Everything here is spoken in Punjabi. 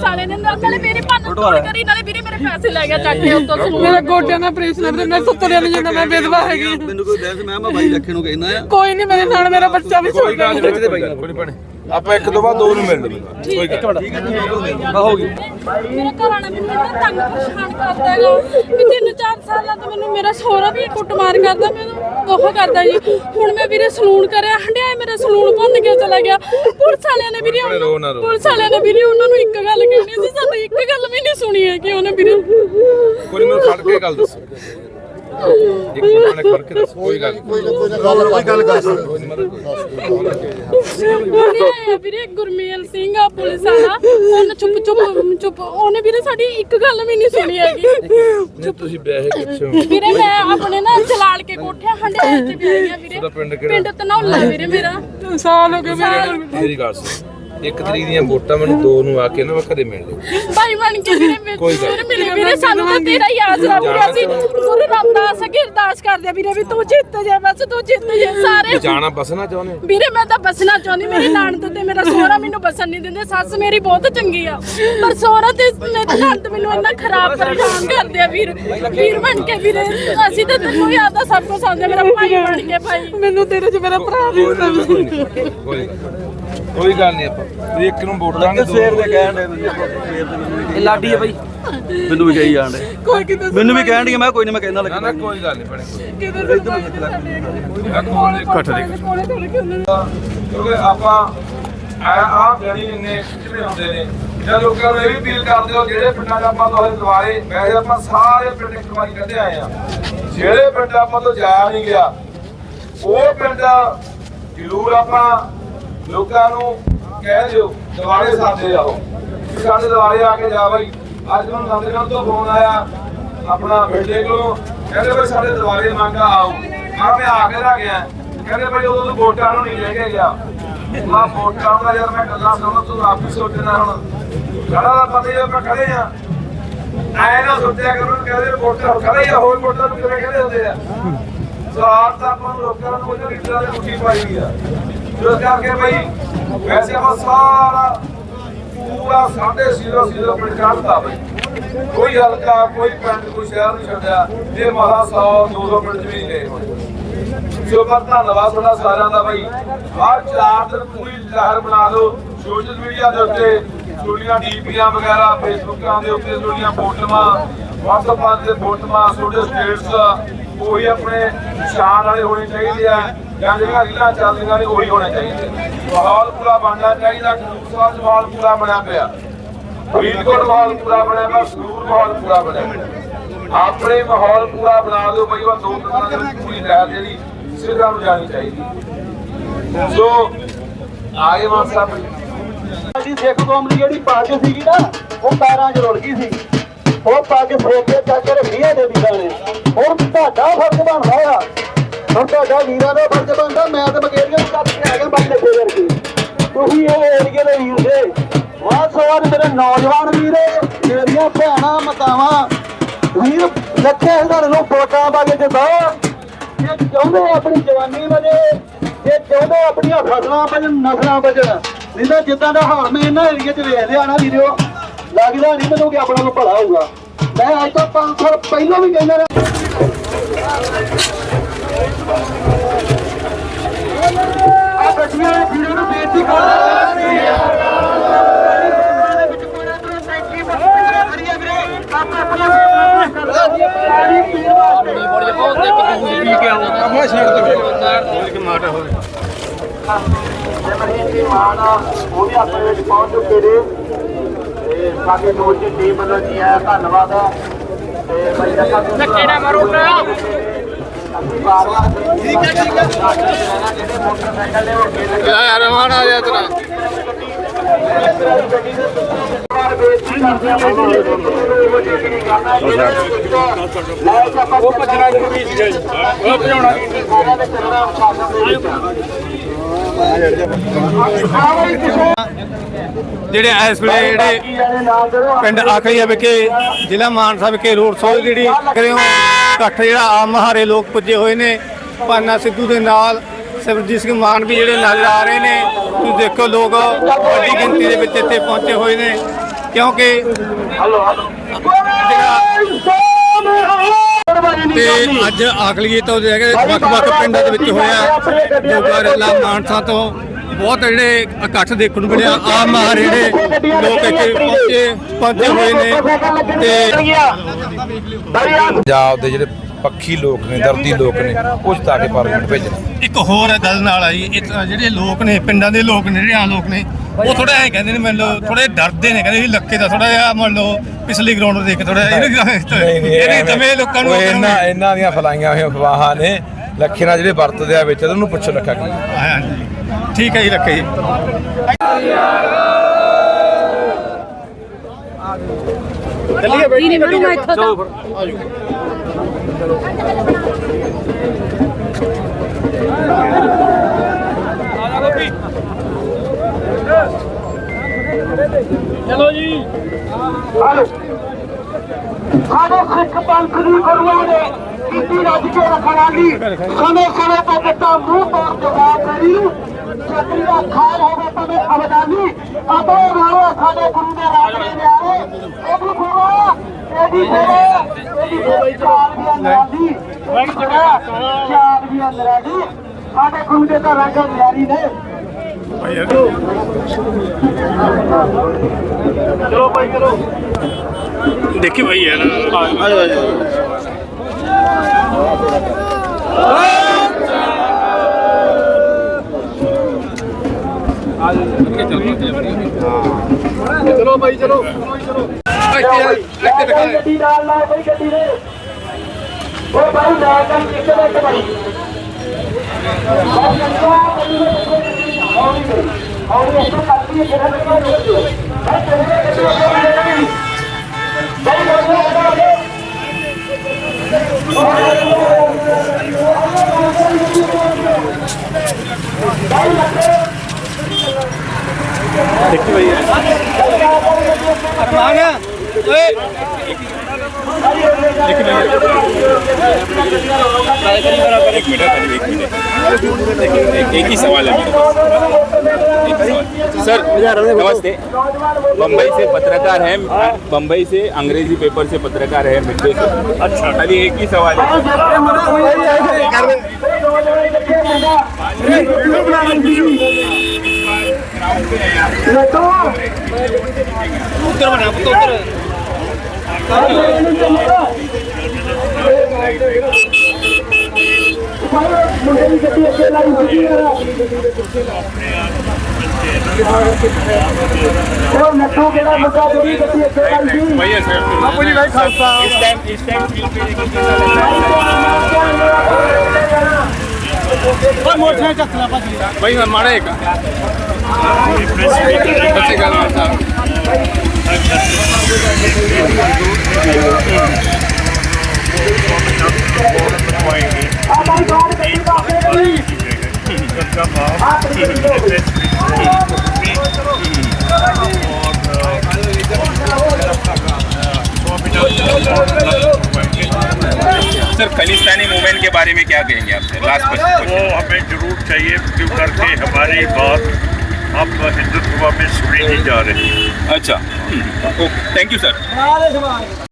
ਸਾਲੇ ਨੇ ਨਾਲ ਨਾਲੇ ਮੇਰੇ ਪੰਨ ਤੋੜ ਕਰੀ ਨਾਲੇ ਵੀਰੇ ਮੇਰੇ ਪੈਸੇ ਲੈ ਗਿਆ ਚੱਕ ਕੇ ਉੱਤੋਂ ਸਲੂਨ ਮੇਰੇ ਗੋਡਿਆਂ ਦਾ ਆਪਰੇਸ਼ਨ ਹੈ ਮੈਂ 70 ਵਾਲੀ ਜਾਂਦਾ ਮੈਂ ਵਿਧਵਾ ਹੈਗੀ। ਹਾਂ। ਮੈਨੂੰ ਕੋਈ ਦੇਖ ਮੈਂ ਮੈਂ ਬਾਈ ਰੱਖੇ ਨੂੰ ਕਹਿੰਦਾ ਆ। ਕੋਈ ਨਹੀਂ ਮੇਰੇ ਨਾਲ ਮੇਰਾ ਬੱਚਾ ਵੀ ਕੋਈ ਛੋਟਾ ਨਹੀਂ ਬਣੇ ਆਪਾਂ ਇੱਕ ਤੋਂ ਬਾਅਦ ਦੋ ਨੂੰ ਮਿਲ ਲਵਾਂਗੇ ਠੀਕ ਹੈ ਹੋ ਗਈ। ਮੇਰਾ ਘਰ ਵਾਲਾ ਮੈਨੂੰ ਇੰਨਾ ਤੰਗ ਪਰੇਸ਼ਾਨ ਕਰਦਾ ਹੈਗਾ ਵੀ ਤਿੰਨ ਚਾਰ ਸਾਲਾਂ ਤੋਂ ਮੈਨੂੰ ਮੇਰਾ ਸਹੁਰਾ ਵੀ ਕੁੱਟਮਾਰ ਕਰਦਾ ਮੈਨੂੰ ਉਹ ਕਰਦਾ ਜੀ। ਹੁਣ ਮੈਂ ਵੀਰੇ ਸਲੂਨ ਕਰਿਆ ਹੰਡਿਆ ਮੇਰਾ ਸਲੂਨ ਭੰਨ ਕੇ ਚਲਾ ਗਿਆ। ਪੁਲਿਸ ਵਾਲਿਆਂ ਨੇ ਵੀਰੇ ਰੋ ਨਾ ਰੋ। ਪੁਲਿਸ ਵਾਲਿਆਂ ਨੇ ਵੀਰੇ ਉਹਨਾਂ ਨੂੰ ਇੱਕ ਗੱਲ ਕਹਿਣੀ ਸੀ ਸਾਨੂੰ ਇੱਕ ਗੱਲ ਵੀ ਨਹੀਂ ਸੁਣੀ ਹੈ ਕਿ ਉਹਨੇ ਵੀਰੇ ਕੋਈ ਮੈਨੂੰ ਖੜ ਕੇ ਗੱਲ ਦੱਸੋ। ਇੱਕ ਮਿੰਟ ਨੇ ਖੜ ਕੇ ਦੱਸੋ ਕੋਈ ਗੱਲ ਨੀ। ਕੋਈ ਕੋਈ ਗੱਲ ਕਰ ਉਹਨੇ ਵੀਰੇ ਗੁਰਮੇਲ ਸਿੰਘ ਆ ਪੁਲਿਸ ਵਾਲਾ। ਉਹਨੇ ਚੁੱਪ ਚੁੱਪ ਚੁੱਪ ਉਹਨੇ ਵੀਰੇ ਸਾਡੀ ਇੱਕ ਗੱਲ ਵੀ ਨਹੀਂ ਸੁਣੀ ਹੈਗੀ। ਨਹੀਂ ਤੁਸੀਂ ਵਿਆਹੇ ਕਿੱਥੇ ਵੀਰੇ ਮੈਂ ਆਪਣੇ ਨਾ ਜਲਾਲ ਕੇ ਕੋਠਿਆ ਹੰਡਿਆ ਚ ਵੀ ਆ ਵੀਰੇ। ਪਿੰਡ ਕਿਹੜਾ? ਪਿੰਡ ਤਨੌਲਾ ਵੀਰੇ ਮੇਰਾ। ਸਾਲ ਹੋ ਗਏ ਮੇਰੇ ਮੇਰੀ ਗੱਲ ਸੁਣ। ਇੱਕ ਤਰੀਕ ਦੀਆਂ ਵੋਟਾਂ ਮੈਨੂੰ ਦੋ ਨੂੰ ਆ ਕੇ ਨਾ ਮੈਂ ਕਦੇ ਮਿਲ ਲਈ ਭਾਈ ਬਣ ਕੇ ਵੀਰੇ ਮੇਰੇ ਕੋਈ ਗੱਲ ਵੀਰੇ ਮਿਲੇ ਵੀਰੇ ਸਾਨੂੰ ਤਾਂ ਤੇਰਾ ਹੀ ਆਸਰਾ ਵੀਰੇ ਅਸੀਂ ਗੁਰੂ ਰਾਮਦਾਸ ਅੱਗੇ ਅਰਦਾਸ ਕਰਦੇ ਆ ਵੀਰੇ ਵੀ ਤੂੰ ਜਿੱਤ ਜਾ ਬਸ ਤੂੰ ਜਿੱਤ ਜਾ ਸਾਰੇ। ਜਾਣਾ ਬਸਣਾ ਚਾਹੁੰਦੇ ਹੋ? ਵੀਰੇ ਮੈਂ ਤਾਂ ਬਸਣਾ ਚਾਹੁੰਦੀ ਮੇਰੀ ਨਾਨਤ ਤੇ ਮੇਰਾ ਸਹੁਰਾ ਮੈਨੂੰ ਬਸਣ ਨਹੀਂ ਦਿੰਦੇ ਸੱਸ ਮੇਰੀ ਬਹੁਤ ਚੰਗੀ ਆ। ਪਰ ਸਹੁਰਾ ਤੇ ਮੇਰੇ ਨਾਨਤ ਮੈਨੂੰ ਇੰਨਾ ਖਰਾਬ ਪਰੇਸ਼ਾਨ ਕਰਦੇ ਆ ਵੀਰ। ਵੀਰ ਬਣ ਕੇ ਵੀਰੇ ਅਸੀਂ ਤਾਂ ਤੈਨੂੰ ਯਾਦ ਆ ਸਭ ਕੁਝ ਆਉਂਦੇ ਮੇਰਾ ਭਾਈ ਬਣ ਕੇ ਭਾਈ। ਮੈਨੂੰ ਤੇਰੇ ਚ ਮੇਰਾ ਭਰਾ ਵੀ ਕੋਈ ਗੱਲ ਨੀ। ਕੋਈ ਗੱਲ ਨਹੀਂ ਆਪਾਂ। ਤੁਸੀਂ ਇੱਕ ਨੂੰ ਵੋਟ ਦਾਂਗੇ ਦੋ ਸਵੇਰ ਦੇ ਕਹਿਣ ਦੇ ਇਹ ਲਾਡੀ ਹੈ ਬਾਈ। ਮੈਨੂੰ ਵੀ ਕਹੀ ਜਾਣ ਦੇ ਕੋਈ ਕਿਤੇ ਮੈਨੂੰ ਵੀ ਕਹਿਣ ਦੀ ਮੈਂ ਕੋਈ ਨਹੀਂ ਮੈਂ ਕਹਿੰਦਾ ਨਾ ਲੱਗਾ ਨਾ ਕੋਈ ਗੱਲ ਨਹੀਂ ਬਣੇ ਕਿਤੇ ਘੱਟ ਦੇ ਕੋਲੇ ਥੋੜੇ ਕਿਉਂ ਕਿਉਂਕਿ ਆਪਾਂ ਆ ਆ ਜਿਹੜੀ ਇੰਨੇ ਕਿਹੜੇ ਹੁੰਦੇ ਨੇ। ਜਾਂ ਲੋਕਾਂ ਨੂੰ ਇਹ ਵੀ ਅਪੀਲ ਕਰਦੇ ਹੋ ਜਿਹੜੇ ਪਿੰਡਾਂ 'ਚ ਆਪਾਂ ਤੋਂ ਦਵਾਰੇ ਵੈਸੇ ਆਪਾਂ ਸਾਰੇ ਪਿੰਡ ਇੱਕ ਵਾਰੀ ਕੱਢੇ ਆਏ ਆ। ਜਿਹੜੇ ਪਿੰਡ ਆਪਾਂ ਤੋਂ ਜਾਇਆ ਨਹੀਂ ਗਿਆ ਉਹ ਪਿੰਡ ਜ਼ਰੂਰ ਆਪਾਂ ਲੋਕਾਂ ਨੂੰ ਕਹਿ ਦਿਓ ਦਵਾਰੇ ਸਾਦੇ ਆਓ। ਸਾਡੇ ਦਵਾਰੇ ਆ ਕੇ ਜਾ ਬਾਈ, ਅੱਜ ਮੈਨੂੰ ਨੰਦਗੜ੍ਹ ਤੋਂ ਫੋਨ ਆਇਆ, ਆਪਣਾ ਬੇਟੇ ਕੋਲੋਂ। ਕਹਿੰਦੇ ਬਈ ਸਾਡੇ ਦਵਾਰੇ ਮੰਗਾ ਆਓ। ਆ ਮੈਂ ਆ ਕੇ ਲਾ ਗਿਆ ਕਹਿੰਦੇ ਬਈ ਉਦੋਂ ਤੋਂ ਵੋਟਾਂ ਨੂੰ ਨਹੀਂ ਲੈ ਕੇ ਗਿਆ। ਮਾ ਵੋਟਾਂ ਦਾ ਯਾਰ ਮੈਂ ਗੱਲਾਂ ਸੁਣਨ ਤੂੰ ਆਪ ਹੀ ਸੋਚਣਾ ਹੁਣ। ਖੜਾ ਦਾ ਪਤਾ ਹੀ ਆਪਾਂ ਖੜੇ ਆ। ਐ ਨਾ ਸੋਚਿਆ ਕਰੋ ਕਹਿੰਦੇ ਵੋਟਾਂ ਖੜੇ ਆ, ਹੋਰ ਵੋਟਾਂ ਨੂੰ ਕਿਵੇਂ ਕਹਿੰਦੇ ਹੁੰਦੇ ਆ? ਸਵਾਲ ਤਾਂ ਆਪਾਂ ਲੋਕਾਂ ਨੂੰ ਉਹਦੇ ਲੀਡਰਾਂ ਦੇ ਮੁੱਠੀ ਪਾਈ ਆ। ਜੋ ਕਰਕੇ ਬਈ ਵੈਸੇ ਆਪਾਂ ਸਾਰਾ ਪੂਰਾ ਸਾਢੇ ਜ਼ੀਰੋ ਜ਼ੀਰੋ ਪਿੰਡ ਕੱਢਦਾ ਬਈ। ਕੋਈ ਹਲਕਾ, ਕੋਈ ਪਿੰਡ, ਕੋਈ ਸ਼ਹਿਰ ਨਹੀਂ ਛੱਡਿਆ। ਇਹ ਮਹਾ 100 200 ਪਿੰਡ ਵੀ ਗਏ ਹੋਏ ਸੋ ਪਰ ਧੰਨਵਾਦ ਤੁਹਾਡਾ ਸਾਰਿਆਂ ਦਾ ਬਈ। ਆਹ ਚਾਰ ਦਿਨ ਪੂਰੀ ਲਹਿਰ ਬਣਾ ਲਓ ਸੋਸ਼ਲ ਮੀਡੀਆ ਦੇ ਉੱਤੇ। ਛੋਟੀਆਂ ਡੀਪੀਆਂ ਵਗੈਰਾ, ਫੇਸਬੁੱਕਾਂ ਦੇ ਉੱਤੇ ਛੋਟੀਆਂ ਫੋਟੋਆਂ, WhatsApp ਦੇ ਫੋਟੋਆਂ ਛੋਟੇ ਸਟੇਟਸ ਉਹੀ ਆਪਣੇ ਸ਼ਾਨ ਵਾਲੇ ਹੋਣੇ ਚਾਹੀਦੇ ਆ। ਜਾਂ ਜਿਹੜੀਆਂ ਰੀਲਾਂ ਚੱਲਦੀਆਂ ਨੇ ਉਹੀ ਹੋਣੇ ਚਾਹੀਦੇ। ਮਾਹੌਲ ਪੂਰਾ ਬਣਨਾ ਚਾਹੀਦਾ ਖੂਬ ਮਾਹੌਲ ਪੂਰਾ ਬਣਿਆ ਪਿਆ। ਫਰੀਦਕੋਟ ਮਾਹੌਲ ਪੂਰਾ ਬਣਿਆ ਪਿਆ, ਸੰਗਰੂਰ ਮਾਹੌਲ ਪੂਰਾ ਬਣਿਆ ਆਪਣੇ ਮਾਹੌਲ ਪੂਰਾ ਬਣਾ ਦਿਓ ਬਈ, ਉਹ ਦੋ ਤਿੰਨ ਦਿਨ ਪੂਰੀ ਲਹਿਰ ਜਿਹੜੀ, ਸਿੱਧਾ ਨੂੰ ਜਾਣੀ ਚਾਹੀਦੀ। ਸੋ ਆਗੇ ਮਾਨ ਸਾਹਿਬ। ਸਾਡੀ ਸਿੱਖ ਕੌਮ ਦੀ ਜਿਹੜੀ ਪੱਗ ਸੀਗੀ ਨਾ, ਉਹ ਪੈਰਾਂ 'ਚ ਰੁੜ ਗਈ ਸੀ। ਉਹ ਪੱਗ ਫੋਕੇ ਚੱਕ ਕੇ ਰੱਖੀਆਂ ਦੇ ਵੀਰਾਂ ਨੇ। ਹੁਣ ਤੁਹਾਡਾ ਫਰਜ਼ ਬਣਦਾ ਆ ਹੁਣ ਤੁਹਾਡਾ ਵੀਰਾਂ ਦਾ ਫਰਜ਼ ਬਣਦਾ, ਮੈਂ ਤਾਂ ਮਗੇਰੀਆਂ ਨੂੰ ਕੱਟ ਕੇ ਆ ਗਿਆ ਬਾਈ ਲੱਗੇ ਵਰਗੇ ਤੁਸੀਂ ਇਹ ਏਰੀਏ ਦੇ ਵੀਰ ਦੇ ਵਾਹ ਸਵਾਰ ਮੇਰੇ ਨੌਜਵਾਨ ਵੀਰ, ਮੇਰੀਆਂ ਭੈਣਾਂ, ਮਤਾਵਾਂ। ਵੀਰ, ਲੱਖੇ ਹਜ਼ਾਰ ਨੂੰ ਵੋਟਾਂ ਪਾ ਕੇ ਜਿੱਤਾਓ ਜੇ ਚਾਹੁੰਦੇ ਆਪਣੀ ਜਵਾਨੀ ਵਜੇ ਜੇ ਚਾਹੁੰਦੇ ਆਪਣੀਆਂ ਫਸਲਾਂ ਬਚਣ, ਨਸਲਾਂ ਬਚਣ। ਨਹੀਂ ਤਾਂ ਜਿੱਦਾਂ ਦਾ ਹਾਲ ਮੈਂ ਇਹਨਾਂ ਏਰੀਏ 'ਚ ਵੇਖ ਲਿਆ ਨਾ ਵੀਰੋ, ਲੱਗਦਾ ਨਹੀਂ ਮੈਨੂੰ ਕਿ ਆਪਣਾ ਨੂੰ ਭਲਾ ਹੋਊਗਾ। ਮੈਂ ਅੱਜ ਤੋਂ 5 ਸਾਲ ਪਹਿਲਾਂ ਵੀ ਕਹਿੰਦਾ ਰਿਹਾ। ਆ ਬੱਚੀਆਂ ਦੇ ਵੀਰੋ ਨੂੰ ਬੇਨਤੀ ਕਰਦਾ ਉਹ ਵੀ ਆਪਣੇ ਵਿੱਚ ਪਹੁੰਚ ਚੁੱਕੇ ਨੇ ਤੇ ਸਾਡੇ ਦੋਸਤ ਦੀ ਟੀਮ ਵੱਲੋਂ ਜੀ ਆਇਆਂ ਧੰਨਵਾਦ ਤੇ ਬਾਈ ਦਾ ਕਿਹੜਾ ਮਾਰੋ ਠੀਕ ਹੈ ਠੀਕ ਹੈ ਜਿਹੜੇ ਮੋਟਰਸਾਈਕਲ ਆ ਜਾ ਤੇਰਾ ਉਹ ਭੱਜਣਾ ਜ਼ਰੂਰੀ ਸੀ ਉਹ ਭਜਾਉਣਾ ਜਿਹੜੇ ਇਸ ਵੇਲੇ ਜਿਹੜੇ ਪਿੰਡ ਆਖਰੀਆ ਵਿਖੇ ਜ਼ਿਲ੍ਹਾ ਮਾਨਸਾ ਵਿਖੇ ਰੋਡ ਸ਼ੋਅ ਜਿਹੜੀ ਕਰਿਓ। ਇਕੱਠ ਜਿਹੜਾ ਆਮ ਮਹਾਰੇ ਲੋਕ ਪੁੱਜੇ ਹੋਏ ਨੇ। ਪਾਨਾ ਸਿੱਧੂ ਦੇ ਨਾਲ ਸਿਮਰਜੀਤ ਸਿੰਘ ਮਾਨ ਵੀ ਜਿਹੜੇ ਨਜ਼ਰ ਆ ਰਹੇ ਨੇ। ਤੁਸੀਂ ਦੇਖੋ ਲੋਕ ਵੱਡੀ ਗਿਣਤੀ ਦੇ ਵਿੱਚ ਇੱਥੇ ਪਹੁੰਚੇ ਹੋਏ ਨੇ। ਕਿਉਂਕਿ ਤੇ ਅੱਜ ਆਖਲੀਏ ਤੋਂ ਜਿਹੜੇ ਵੱਖ-ਵੱਖ ਪਿੰਡਾਂ ਦੇ ਵਿੱਚ ਹੋਇਆ। ਜੋਗਾ ਰੇਲਾ ਮਾਨਸਾ ਤੋਂ ਬਹੁਤ ਜਿਹੜੇ ਇਕੱਠ ਦੇਖਣ ਨੂੰ ਮਿਲਿਆ ਆਮ ਮਾਰ ਜਿਹੜੇ ਲੋਕ ਇੱਥੇ ਪਹੁੰਚੇ ਪਹੁੰਚੇ ਹੋਏ ਨੇ ਤੇ ਪੰਜਾਬ ਦੇ ਜਿਹੜੇ ਪੱਖੀ ਲੋਕ ਨੇ ਦਰਦੀ ਲੋਕ ਨੇ ਉਹ ਜਿਤਾ ਕੇ ਪਾਰਲੀਮੈਂਟ ਭੇਜਣ ਇੱਕ ਹੋਰ ਗੱਲ ਨਾਲ ਆਈ ਇਹ ਤਾਂ ਜਿਹੜੇ ਲੋਕ ਨੇ ਪਿੰਡਾਂ ਦੇ ਲੋਕ ਨੇ ਜਿਹੜੇ ਆਮ ਲੋਕ ਨੇ ਉਹ ਥੋੜਾ ਐ ਕਹਿੰਦੇ ਨੇ ਮੰਨ ਲਓ ਥੋੜੇ ਡਰਦੇ ਨੇ ਕਹਿੰਦੇ ਵੀ ਲੱਕੇ ਦਾ ਥੋੜਾ ਜਿਹਾ ਮੰਨ ਲਓ ਪਿਛਲੀ ਗਰਾਊਂਡ ਦੇਖ ਥੋੜਾ ਇਹਨੇ ਦਮੇ ਲੋਕਾਂ ਨੂੰ ਇਹਨਾਂ ਇਹਨਾਂ ਦੀਆਂ ਫਲਾਈਆਂ ਹੋਈਆਂ ਅਫਵਾਹਾਂ ਨੇ ਲੱਖੇ ਨਾਲ ਜਿਹੜੇ ਵਰਤਦੇ ਆ ਵਿੱਚ ਉਹਨੂੰ ਪੁੱਛੋ ਲੱਖਾ ਕੀ ਹਾਂਜੀ। ਠੀਕ ਹੈ ਜੀ ਰੱਖੇ ਜੀ। ਜੀ ਨਹੀਂ ਬਣੂਗਾ ਇੱਥੋਂ ਤਾਂ ਸਾਡੇ ਸਿੱਖ ਪੰਥ ਦੀ ਗੁਰੂਆਂ ਨੇ ਕੀਤੀ ਰੱਜ ਕੇ ਰੱਖਣਾ ਦੀ ਸਮੇਂ ਸਮੇਂ ਤੇ ਦਿੱਤਾ ਮੂੰਹ ਤੋਂ ਜਵਾਬ ਦੇਣੀ ਛਤਰੀ ਦਾ ਖਾਲ ਹੋਵੇ ਭਾਵੇਂ ਅਬਦਾਨੀ ਆਪੋ ਨਾਲੋਂ ਸਾਡੇ ਗੁਰੂ ਦੇ ਰਾਜ ਦੇ ਨਿਆਰੇ ਇਹਦੀ ਸੇਵਾ ਇਹਦੀ ਸੇਵਾ ਇਹਦੀ ਸੇਵਾ ਚਾਲ। ਵੀ ਅੰਦਰਾਂ ਦੀ ਇਹਦੀ ਸੇਵਾ ਚਾਲ ਵੀ ਅੰਦਰਾਂ ਦੀ ਸਾਡੇ ਗੁਰੂ ਦੇ ਤਾਂ ਰੰਗ ਨਿਆਰੀ ਨੇ। ਚਲੋ ਭਾਈ ਕਰੋ ਦੇਖੀ ਭਾਈ ਯਾਰ। ਚਲੋ ਭਾਈ ਚਲੋ। ਕੋਈ ਗੱਡੀ ਨਾਲ ਨਾ ਕੋਈ ਗੱਡੀ ਦੇ। ਉਹ ਭਾਈ ਨਾ ਕਰ ਇੱਕ ਮਿੰਟ ਭਾਈ ਹੌਲੀ ਇਸ ਤੋਂ ਕੱਟੀ ਜਿਹੜਾ ਲੱਗਿਆ ਰੋਕ ਭਾਈ ਤੇਰੇ ਗੱਡੀ ਭਾਈ ਅਰਮਾਨ एक ही सवाल है मेरे पास। सर नमस्ते। बम्बई से पत्रकार है बम्बई से अंग्रेज़ी पेपर से पत्रकार है मिडवे से। अच्छा। खाली एक ही सवाल है। ਮੁੰਡੇ ਦੀ ਗੱਡੀ ਅੱਗੇ ਲਾਈ ਦਿੱਤੀ ਯਾਰ ਉਹ ਨੱਥੂ ਕਿਹੜਾ ਮੁੰਡਾ ਜਿਹੜੀ ਗੱਡੀ ਅੱਗੇ ਲਾਈ ਸੀ ਭਾਈ ਇਸ ਟਾਈਮ ਆਪੋ ਜੀ ਭਾਈ ਖਾਲਸਾ ਇਸ ਟਾਈਮ ਇਸ ਟਾਈਮ ਕੀ ਕਰੇ ਕਿ ਪਰ ਮੋਟਰ ਚੱਕ ਲੈ ਭਾਜੀ ਭਾਈ ਮਾੜਾ ਇੱਕ। ਬਸ ਇੱਕ ਗੱਲ ਮਾਰਦਾ सर खलिस्तानी मूवमेंट के बारे में क्या कहेंगे आपसे लास्ट क्वेश्चन वो हमें ज़रूर चाहिए क्यों करके हमारी बात अब हिंदुत्व में सुनी नहीं जा रही। अच्छा। Okay thank you sir